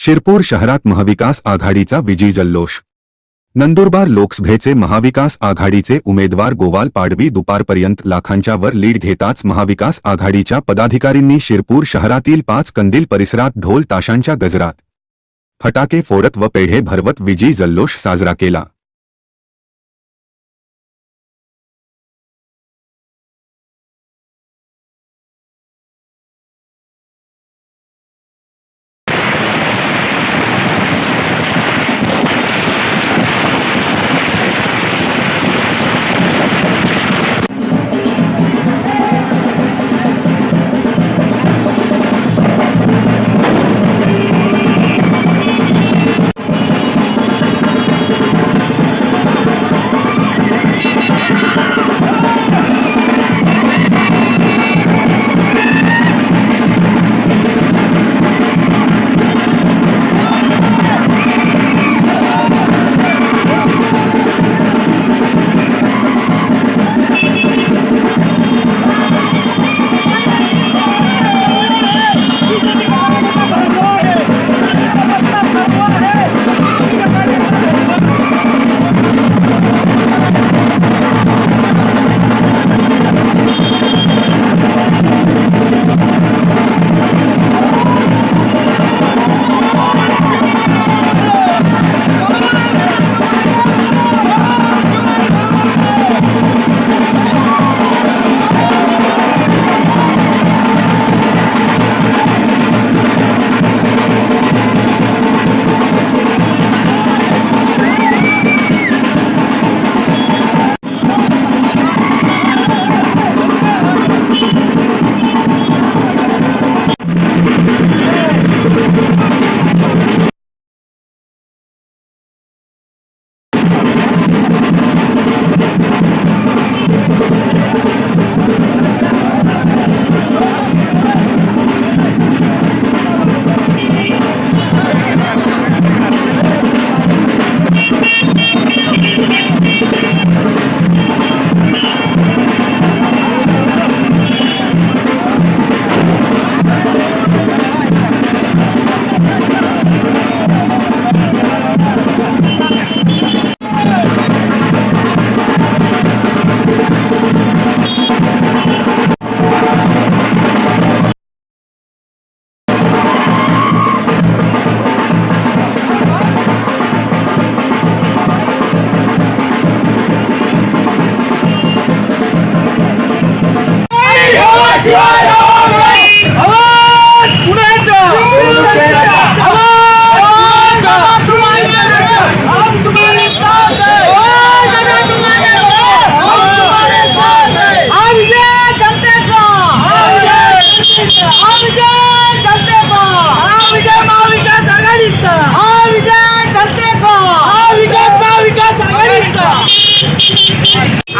शिरपूर शहरात महाविकास आघाडीचा विजयी जल्लोष. नंदुरबार लोकसभेचे महाविकास आघाडीचे उमेदवार गोवाल पाडवी दुपारपर्यंत लाखांच्या वर लीड घेताच महाविकास आघाडीच्या पदाधिकारींनी शिरपूर शहरातील पाच कंदील परिसरात ढोल ताशांच्या गजरात फटाके फोडत व पेढे भरवत विजयी जल्लोष साजरा केला.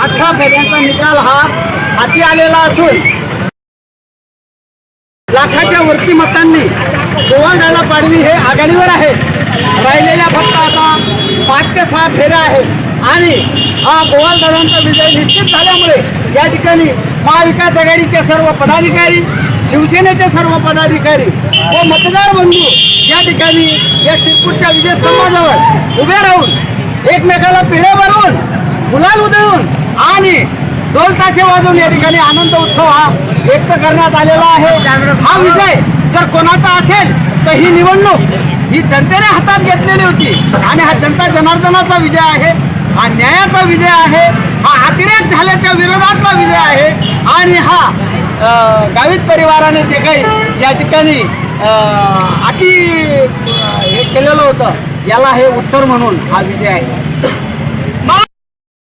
अठरा फेऱ्यांचा निकाल हा हाती आलेला असून लाखाच्या वरती मतांनी गोवालदादा पाडवी हे आघाडीवर आहे राहिलेल्या फक्त आता पाच ते सहा फेऱ्या आहेत. आणि हा गोवालदादांचा विजय निश्चित झाल्यामुळे या ठिकाणी महाविकास आघाडीचे सर्व पदाधिकारी शिवसेनेचे सर्व पदाधिकारी व मतदार बंधू या ठिकाणी या शिरपूरच्या विजय स्तंभाजवळ उभे राहून एकमेकाला पिढे भरवून गुलाल उधळून आणि ढोल ताशे वाजवून या ठिकाणी आनंद उत्सव हा व्यक्त करण्यात आलेला आहे. हा विजय जर कोणाचा असेल तर ही निवडणूक ही जनतेने हातात घेतलेली होती. आणि हा जनता जनार्दनाचा विजय आहे हा न्यायाचा विजय आहे हा अतिरेक झाल्याच्या विरोधातला विजय आहे. आणि हा गावित परिवाराने जे काही या ठिकाणी अति हे केलेलं होतं याला हे उत्तर म्हणून हा विजय आहे.